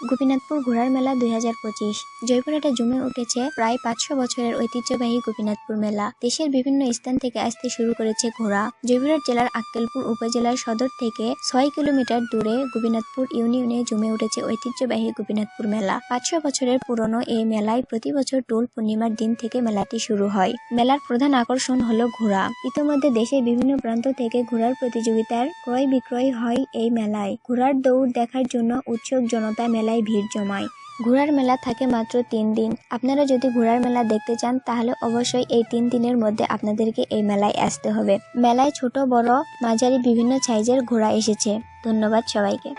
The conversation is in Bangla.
গোপীনাথপুর ঘোড়ার মেলা দুই হাজার পঁচিশ। জয়পুরহাটে জমে উঠেছে প্রায় পাঁচশো বছরের ঐতিহ্যবাহী গোপীনাথপুর মেলা। দেশের বিভিন্ন স্থান থেকে আসতে শুরু করেছে ঘোড়া। জয়পুরহাট জেলার আক্কেলপুর উপজেলার সদর থেকে ছয় কিলোমিটার দূরে গোপীনাথপুর ইউনিয়নে জমে উঠেছে ঐতিহ্যবাহী গোপীনাথপুর মেলা। পাঁচশো বছরের পুরনো এই মেলায় প্রতি বছর টোল পূর্ণিমার দিন থেকে মেলাটি শুরু হয়। মেলার প্রধান আকর্ষণ হলো ঘোড়া। ইতোমধ্যে দেশের বিভিন্ন প্রান্ত থেকে ঘোড়ার প্রতিযোগিতার ক্রয় বিক্রয় হয় এই মেলায়। ঘোড়ার দৌড় দেখার জন্য উৎসুক জনতা মেলায় ভিড় জমায়। ঘোড়ার মেলা থাকে মাত্র তিন দিন। আপনারা যদি ঘোড়ার মেলা দেখতে চান, তাহলে অবশ্যই এই তিন দিনের মধ্যে আপনাদেরকে এই মেলায় আসতে হবে। মেলায় ছোট, বড়, মাঝারি, বিভিন্ন সাইজের ঘোড়া এসেছে। ধন্যবাদ সবাইকে।